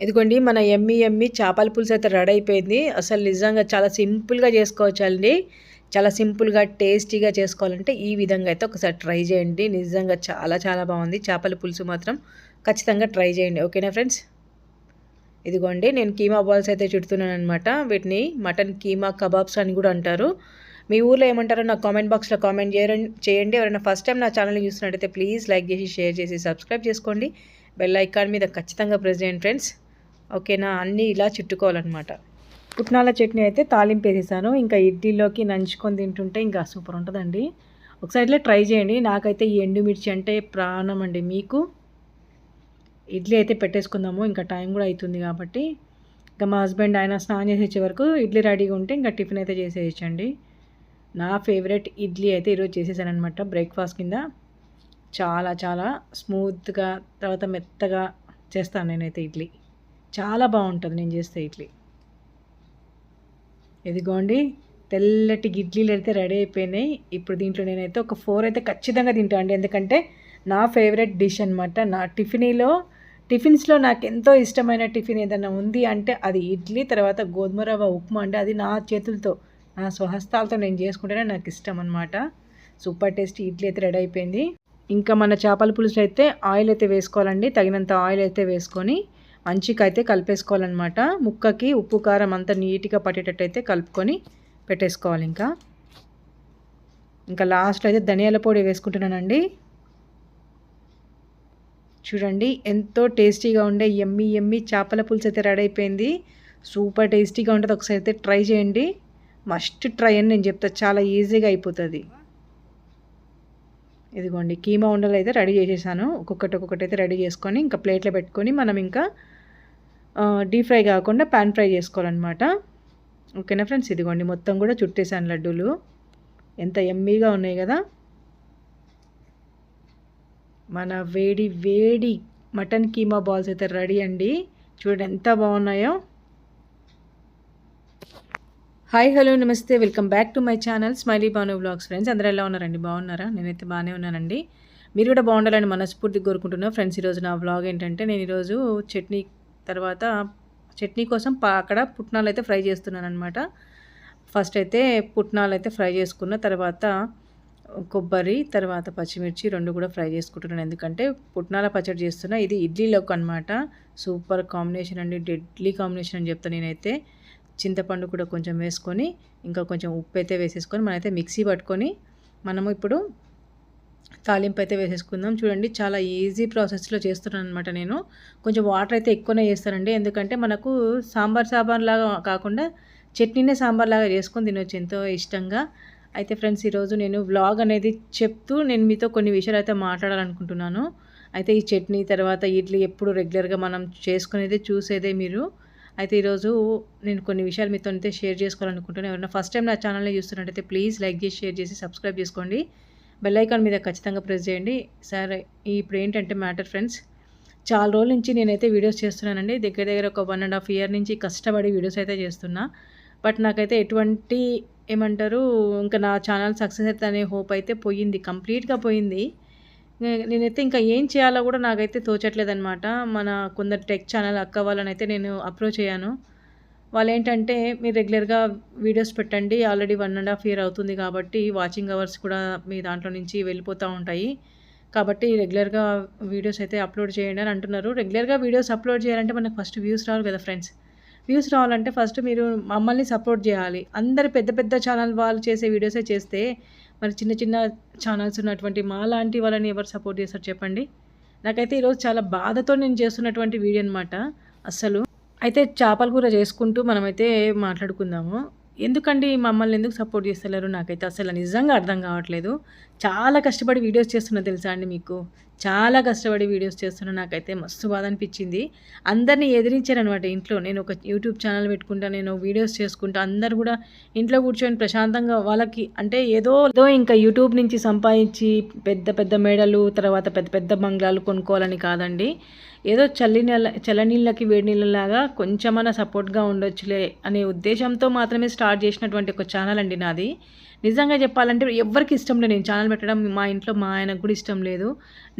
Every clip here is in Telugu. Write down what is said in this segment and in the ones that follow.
ఇదిగోండి మన ఎమ్మి ఎమ్మి చేపల పులుసు అయితే రెడీ అయిపోయింది. అసలు నిజంగా చాలా సింపుల్గా చేసుకోవచ్చండి. చాలా సింపుల్గా టేస్టీగా చేసుకోవాలంటే ఈ విధంగా అయితే ఒకసారి ట్రై చేయండి. నిజంగా చాలా చాలా బాగుంది. చేపల పులుసు మాత్రం ఖచ్చితంగా ట్రై చేయండి. ఓకేనా ఫ్రెండ్స్? ఇదిగోండి నేను కీమా బాల్స్ అయితే చుడుతున్నాను అనమాట వీటిని మటన్ కీమా కబాబ్స్ అని కూడా అంటారు. మీ ఊర్లో ఏమంటారో నాకు కామెంట్ బాక్స్లో కామెంట్ చేయండి. ఎవరైనా ఫస్ట్ టైం నా ఛానల్ చూస్తున్నట్టయితే ప్లీజ్ లైక్ చేసి షేర్ చేసి సబ్స్క్రైబ్ చేసుకోండి. బెల్ ఐకాన్ మీద ఖచ్చితంగా ప్రెస్ చేయండి ఫ్రెండ్స్. ఓకేనా? అన్నీ ఇలా చుట్టుకోవాలన్నమాట. పుట్నాల చట్నీ అయితే తాలింపు వేసేసాను. ఇంకా ఇడ్లీలోకి నంచుకొని తింటుంటే ఇంకా సూపర్ ఉంటుందండి. ఒకసారి ఇట్లా ట్రై చేయండి. నాకైతే ఈ ఎండుమిర్చి అంటే ప్రాణం అండి మీకు. ఇడ్లీ అయితే పెట్టేసుకుందాము. ఇంకా టైం కూడా అవుతుంది కాబట్టి. ఇంకా మా హస్బెండ్ ఆయన స్నానం చేసి వరకు ఇడ్లీ రెడీగా ఉంటే ఇంకా టిఫిన్ అయితే చేసేయచ్చండి. నా ఫేవరెట్ ఇడ్లీ అయితే ఈరోజు చేసేసానమాట బ్రేక్ఫాస్ట్ కింద. చాలా చాలా స్మూత్గా తర్వాత మెత్తగా చేస్తాను నేనైతే ఇడ్లీ. చాలా బాగుంటుంది నేను చేస్తే ఇడ్లీ. ఎదిగోండి తెల్లటి ఇడ్లీలు అయితే రెడీ అయిపోయినాయి. ఇప్పుడు దీంట్లో నేనైతే ఒక ఫోర్ అయితే ఖచ్చితంగా తింటాను అండి. ఎందుకంటే నా ఫేవరెట్ డిష్ అనమాట నా టిఫినీలో టిఫిన్స్లో నాకు ఎంతో ఇష్టమైన టిఫిన్ ఏదైనా ఉంది అంటే అది ఇడ్లీ తర్వాత గోధుమ రవ్వ ఉప్మా అంటే అది నా చేతులతో నా స్వహస్తాలతో నేను చేసుకుంటేనే నాకు ఇష్టం అనమాట సూపర్ టేస్ట్ ఇడ్లీ అయితే రెడీ అయిపోయింది. ఇంకా మన చేపల పులుసు అయితే ఆయిల్ అయితే వేసుకోవాలండి. తగినంత ఆయిల్ అయితే వేసుకొని మంచికైతే కలిపేసుకోవాలన్నమాట. ముక్కకి ఉప్పు కారం అంతా నీట్గా పట్టేటట్టయితే కలుపుకొని పెట్టేసుకోవాలి ఇంకా. ఇంకా లాస్ట్లో అయితే ధనియాల పొడి వేసుకుంటున్నానండి. చూడండి ఎంతో టేస్టీగా ఉండే ఎమ్మి ఎమ్మి చేపల పులుసు అయితే రెడీ అయిపోయింది. సూపర్ టేస్టీగా ఉంటుంది ఒకసారి అయితే ట్రై చేయండి. మస్ట్ ట్రై అని నేను చెప్తా చాలా ఈజీగా అయిపోతుంది. ఇదిగోండి కీమా ఉండలు అయితే రెడీ చేసేసాను. ఒక్కొక్కటి ఒక్కొక్కటి అయితే రెడీ చేసుకొని ఇంకా ప్లేట్లో పెట్టుకొని మనం ఇంకా డీప్ ఫ్రై కాకుండా పాన్ ఫ్రై చేసుకోవాలన్నమాట. ఓకేనా ఫ్రెండ్స్? ఇదిగోండి మొత్తం కూడా చుట్టేసాను లడ్డూలు. ఎంత ఎమ్మీగా ఉన్నాయి కదా? మన వేడి వేడి మటన్ కీమా బాల్స్ అయితే రెడీ అండి. చూడండి ఎంత బాగున్నాయో. హాయ్ హలో నమస్తే. Welcome back to my channel Smiley Banu blogs friends. అందరూ ఎలా ఉన్నారండి? బాగున్నారా? నేనైతే బాగానే ఉన్నానండి. మీరు కూడా బాగుండాలని మనస్ఫూర్తి కోరుకుంటున్నా. ఫ్రెండ్స్ ఈరోజు నా బ్లాగ్ ఏంటంటే నేను ఈరోజు చట్నీ తర్వాత చట్నీ కోసం అక్కడ పుట్నాలు అయితే ఫ్రై చేస్తున్నాను అనమాట ఫస్ట్ అయితే పుట్నాలు అయితే ఫ్రై చేసుకున్న తర్వాత కొబ్బరి తర్వాత పచ్చిమిర్చి రెండు కూడా ఫ్రై చేసుకుంటున్నాను. ఎందుకంటే పుట్నాల పచ్చడి చేస్తున్నా ఇది ఇడ్లీలోకి అనమాట సూపర్ కాంబినేషన్ అండి డెడ్లీ కాంబినేషన్ అని చెప్తాను నేనైతే. చింతపండు కూడా కొంచెం వేసుకొని ఇంకా కొంచెం ఉప్పు అయితే వేసేసుకొని మనమైతే మిక్సీ పట్టుకొని మనము ఇప్పుడు తాలింపు అయితే వేసేసుకుందాం. చూడండి చాలా ఈజీ ప్రాసెస్లో చేస్తున్నాను అనమాట నేను. కొంచెం వాటర్ అయితే ఎక్కువనే చేస్తానండి. ఎందుకంటే మనకు సాంబార్ సాంబార్ లాగా కాకుండా చట్నీనే సాంబార్ లాగా చేసుకొని తినొచ్చు ఎంతో ఇష్టంగా. అయితే ఫ్రెండ్స్ ఈరోజు నేను వ్లాగ్ అనేది చెప్తూ నేను మీతో కొన్ని విషయాలు అయితే మాట్లాడాలనుకుంటున్నాను. అయితే ఈ చట్నీ తర్వాత ఇడ్లీ ఎప్పుడు రెగ్యులర్గా మనం చేసుకునేదే చూసేదే మీరు. అయితే ఈరోజు నేను కొన్ని విషయాలు మీతో అయితే షేర్ చేసుకోవాలనుకుంటున్నాను. ఎవరైనా ఫస్ట్ టైం నా ఛానల్ని చూస్తున్నట్టయితే ప్లీజ్ లైక్ చేసి షేర్ చేసి సబ్స్క్రైబ్ చేసుకోండి. బెల్ ఐకాన్ మీద ఖచ్చితంగా ప్రెస్ చేయండి. సరే ఇప్పుడు ఏంటంటే మ్యాటర్ ఫ్రెండ్స్ చాలా రోజుల నుంచి నేనైతే వీడియోస్ చేస్తున్నానండి. దగ్గర దగ్గర ఒక వన్ అండ్ హాఫ్ ఇయర్ నుంచి కష్టపడి వీడియోస్ అయితే చేస్తున్నా. బట్ నాకైతే ఎటువంటి ఏమంటారు ఇంకా నా ఛానల్ సక్సెస్ అయితే అనే హోప్ అయితే పోయింది కంప్లీట్గా పోయింది. నేనైతే ఇంకా ఏం చేయాలో కూడా నాకైతే తోచట్లేదనమాట మన కొందరు టెక్ ఛానల్ అక్క వాళ్ళని అయితే నేను అప్రోచ్ అయ్యాను. వాళ్ళు ఏంటంటే మీరు రెగ్యులర్గా వీడియోస్ పెట్టండి already one and half year అవుతుంది కాబట్టి వాచింగ్ అవర్స్ కూడా మీ దాంట్లో నుంచి వెళ్ళిపోతూ ఉంటాయి. కాబట్టి రెగ్యులర్గా వీడియోస్ అయితే అప్లోడ్ చేయండి అని అంటున్నారు. రెగ్యులర్గా వీడియోస్ అప్లోడ్ చేయాలంటే మనకు ఫస్ట్ వ్యూస్ రావాలి కదా ఫ్రెండ్స్. వ్యూస్ రావాలంటే ఫస్ట్ మీరు మమ్మల్ని సపోర్ట్ చేయాలి. అందరు పెద్ద పెద్ద ఛానల్ వాళ్ళు చేసే వీడియోసే చేస్తే మరి చిన్న చిన్న ఛానల్స్ ఉన్నటువంటి మా లాంటి వాళ్ళని ఎవరు సపోర్ట్ చేస్తారు చెప్పండి? నాకైతే ఈరోజు చాలా బాధతో నేను చేస్తున్నటువంటి వీడియో అనమాట అస్సలు అయితే చేపల కూర చేసుకుంటూ మనమైతే మాట్లాడుకుందాము. ఎందుకండి మమ్మల్ని ఎందుకు సపోర్ట్ చేస్తలేరు? నాకైతే అసలు నిజంగా అర్థం కావట్లేదు. చాలా కష్టపడి వీడియోస్ చేస్తున్నా తెలుసా అండి మీకు? చాలా కష్టపడి వీడియోస్ చేస్తున్నా నాకైతే మస్తు బాధ అనిపించింది అందరినీ ఎదిరించారనమాట ఇంట్లో. నేను ఒక యూట్యూబ్ ఛానల్ పెట్టుకుంటా నేను వీడియోస్ చేసుకుంటా అందరు కూడా ఇంట్లో కూర్చొని ప్రశాంతంగా వాళ్ళకి అంటే ఏదో ఏదో ఇంకా యూట్యూబ్ నుంచి సంపాదించి పెద్ద పెద్ద మేడలు తర్వాత పెద్ద పెద్ద బంగ్లాలు కొనుక్కోవాలని కాదండి. ఏదో చల్లి నీళ్ళ చల్లనీళ్ళకి వేడి నీళ్ళలాగా కొంచెమన్నా సపోర్ట్గా ఉండొచ్చులే అనే ఉద్దేశంతో మాత్రమే స్టార్ట్ చేసినటువంటి ఒక ఛానల్ అండి నాది. నిజంగా చెప్పాలంటే ఎవరికి ఇష్టం లేదు. నేను ఛానల్ పెట్టడం మా ఇంట్లో మా ఆయనకు కూడా ఇష్టం లేదు.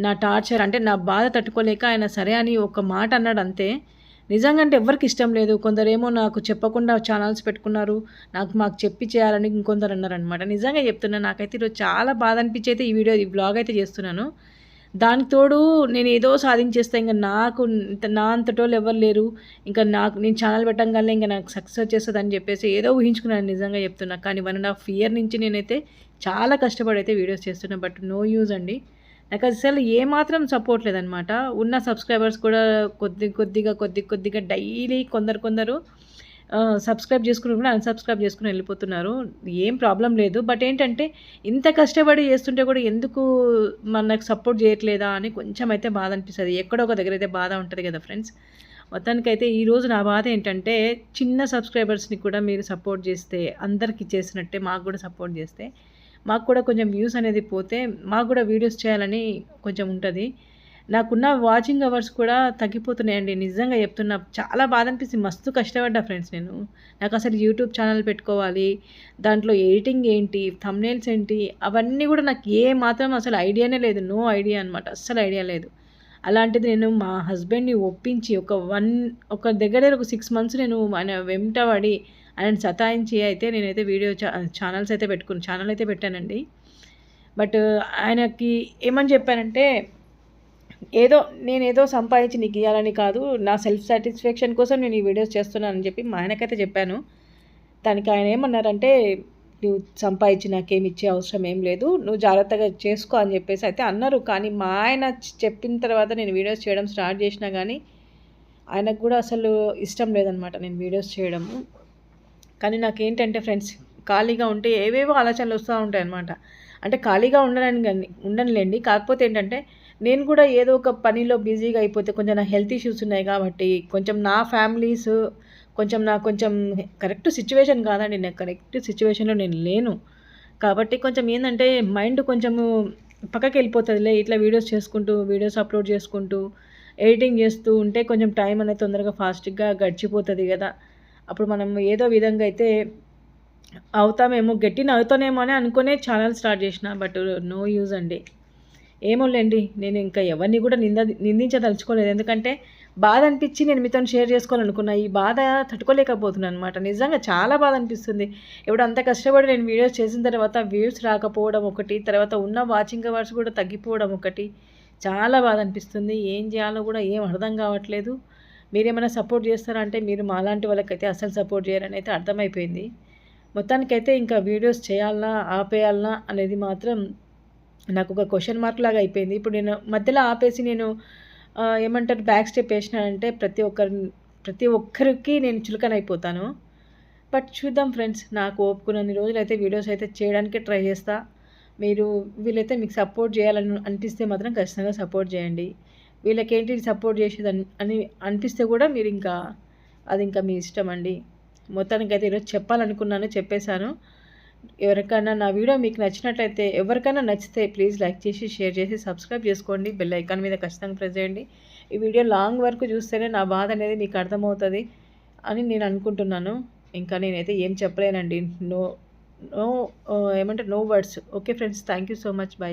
నా టార్చర్ అంటే నా బాధ తట్టుకోలేక ఆయన సరే అని ఒక మాట అన్నాడు అంతే. నిజంగా అంటే ఎవరికి ఇష్టం లేదు. కొందరేమో నాకు చెప్పకుండా ఛానల్స్ పెట్టుకున్నారు. నాకు మాకు చెప్పి చేయాలని ఇంకొందరు అన్నారనమాట నిజంగా చెప్తున్నా నాకైతే ఈరోజు చాలా బాధ అనిపించి అయితే ఈ వీడియో ఈ బ్లాగ్ అయితే చేస్తున్నాను. దానికి తోడు నేను ఏదో సాధించేస్తే. ఇంకా నాకు నా అంతటోళ్ళు ఎవరు లేరు. ఇంకా నాకు నేను ఛానల్ పెట్టంగానే ఇంకా నాకు సక్సెస్ వచ్చేస్తుంది అని చెప్పేసి ఏదో ఊహించుకున్నాను నిజంగా చెప్తున్నా. కానీ వన్ అండ్ హాఫ్ ఇయర్ నుంచి నేనైతే చాలా కష్టపడి అయితే వీడియోస్ చేస్తున్నా. బట్ నో యూజ్ అండి. నాకు అసలు ఏమాత్రం సపోర్ట్ లేదనమాట ఉన్న సబ్స్క్రైబర్స్ కూడా కొద్ది కొద్దిగా కొద్ది కొద్దిగా డైలీ కొందరు కొందరు సబ్స్క్రైబ్ చేసుకుని కూడా అన్సబ్స్క్రైబ్ చేసుకుని వెళ్ళిపోతున్నారు. ఏం ప్రాబ్లం లేదు. బట్ ఏంటంటే ఇంత కష్టపడి చేస్తుంటే కూడా ఎందుకు మనకు సపోర్ట్ చేయట్లేదా అని కొంచెం అయితే బాధ అనిపిస్తుంది. ఎక్కడో ఒక దగ్గర అయితే బాధ ఉంటుంది కదా ఫ్రెండ్స్ మొత్తానికైతే ఈరోజు నా బాధ ఏంటంటే చిన్న సబ్స్క్రైబర్స్ని కూడా మీరు సపోర్ట్ చేస్తే అందరికి చేసినట్టే మాకు కూడా సపోర్ట్ చేస్తే మాకు కూడా కొంచెం వ్యూస్ అనేది పోతే మాకు కూడా వీడియోస్ చేయాలని కొంచెం ఉంటుంది. నాకున్న వాచింగ్ అవర్స్ కూడా తగ్గిపోతున్నాయండి. నిజంగా చెప్తున్నా చాలా బాధ అనిపిస్తుంది మస్తు కష్టపడ్డా ఫ్రెండ్స్ నేను. నాకు అసలు యూట్యూబ్ ఛానల్ పెట్టుకోవాలి దాంట్లో ఎడిటింగ్ ఏంటి థమ్నేల్స్ ఏంటి అవన్నీ కూడా నాకు ఏ మాత్రం అసలు ఐడియానే లేదు. నో ఐడియా అనమాట అస్సలు ఐడియా లేదు. అలాంటిది నేను మా హస్బెండ్ని ఒప్పించి ఒక వన్ ఒక దగ్గర ఒక సిక్స్ మంత్స్ నేను ఆయన వెంటబడి ఆయన సతాయించి అయితే నేనైతే వీడియో ఛానల్స్ అయితే పెట్టుకుని ఛానల్ అయితే పెట్టానండి. బట్ ఆయనకి ఏమని చెప్పానంటే ఏదో నేను ఏదో సంపాదించి నీకు ఇవ్వాలని కాదు నా సెల్ఫ్ సాటిస్ఫాక్షన్ కోసం నేను ఈ వీడియోస్ చేస్తున్నానని చెప్పి మా ఆయనకైతే చెప్పాను. దానికి ఆయన ఏమన్నారంటే నువ్వు సంపాదించి నాకేమి ఇచ్చే అవసరం ఏం లేదు నువ్వు జాగ్రత్తగా చేసుకో అని చెప్పేసి అయితే అన్నారు. కానీ మా ఆయన చెప్పిన తర్వాత నేను వీడియోస్ చేయడం స్టార్ట్ చేసినా కానీ ఆయనకు కూడా అసలు ఇష్టం లేదనమాట నేను వీడియోస్ చేయడము. కానీ నాకేంటంటే ఫ్రెండ్స్ ఖాళీగా ఉంటే ఏవేవో ఆలోచనలు వస్తూ ఉంటాయి అనమాట అంటే ఖాళీగా ఉండడానికి కానీ ఉండనులేండి. కాకపోతే ఏంటంటే నేను కూడా ఏదో ఒక పనిలో బిజీగా అయిపోతే కొంచెం నా హెల్త్ ఇష్యూస్ ఉన్నాయి కాబట్టి కొంచెం నా ఫ్యామిలీస్ కొంచెం నా కొంచెం కరెక్ట్ సిచ్యువేషన్ కాదండి. నేను కరెక్ట్ సిచ్యువేషన్లో నేను లేను. కాబట్టి కొంచెం ఏంటంటే మైండ్ కొంచెము పక్కకి వెళ్ళిపోతుందిలే. ఇట్లా వీడియోస్ చేసుకుంటూ వీడియోస్ అప్లోడ్ చేసుకుంటూ ఎడిటింగ్ చేస్తూ ఉంటే కొంచెం టైం అనేది తొందరగా ఫాస్ట్గా గడిచిపోతుంది కదా. అప్పుడు మనం ఏదో విధంగా అయితే అవుతామేమో గట్టిన అవుతానేమో అని అనుకునే ఛానల్ స్టార్ట్ చేసిన బట్ నో యూజ్ అండి. ఏమోలేండి నేను ఇంకా ఎవరిని కూడా నింద నిందించదలుచుకోలేదు. ఎందుకంటే బాధ అనిపించి నేను మీతో షేర్ చేసుకోవాలనుకున్నా. ఈ బాధ తట్టుకోలేకపోతున్నాను అనమాట నిజంగా చాలా బాధ అనిపిస్తుంది. ఇప్పుడు అంత కష్టపడి నేను వీడియోస్ చేసిన తర్వాత వ్యూస్ రాకపోవడం ఒకటి తర్వాత ఉన్న వాచింగ్ అవర్స్ కూడా తగ్గిపోవడం ఒకటి. చాలా బాధ అనిపిస్తుంది. ఏం చేయాలో కూడా ఏం అర్థం కావట్లేదు. మీరేమైనా సపోర్ట్ చేస్తారంటే మీరు మాలాంటి వాళ్ళకైతే అసలు సపోర్ట్ చేయాలని అయితే అర్థమైపోయింది. మొత్తానికైతే ఇంకా వీడియోస్ చేయాలనా ఆపేయాలనా అనేది మాత్రం నాకు ఒక క్వశ్చన్ మార్క్ లాగా అయిపోయింది. ఇప్పుడు నేను మధ్యలో ఆపేసి నేను ఏమంటారు బ్యాక్ స్టెప్ వేసినానంటే ప్రతి ఒక్కరి ప్రతి ఒక్కరికి నేను చులకనైపోతాను. బట్ చూద్దాం ఫ్రెండ్స్ నాకు ఓపుకున్నన్ని రోజులు అయితే వీడియోస్ అయితే చేయడానికి ట్రై చేస్తా. మీరు వీళ్ళైతే మీకు సపోర్ట్ చేయాలని అనిపిస్తే మాత్రం ఖచ్చితంగా సపోర్ట్ చేయండి. వీళ్ళకేంటి సపోర్ట్ చేసేది అని అనిపిస్తే కూడా మీరు ఇంకా అది ఇంకా మీ ఇష్టం అండి. మొత్తానికి అయితే ఈరోజు చెప్పాలనుకున్నాను చెప్పేశాను. ఎవరికైనా నా వీడియో మీకు నచ్చినట్లయితే ఎవరికైనా నచ్చితే ప్లీజ్ లైక్ చేసి షేర్ చేసి సబ్స్క్రైబ్ చేసుకోండి. బెల్ ఐకాన్ మీద ఖచ్చితంగా ప్రెస్ చేయండి. ఈ వీడియో లాంగ్ వరకు చూస్తేనే నా బాధ అనేది మీకు అర్థమవుతుంది అని నేను అనుకుంటున్నాను. ఇంకా నేనైతే ఏం చెప్పలేనండి. నో నో ఏమంటే no words. Okay friends thank you so much. Bye.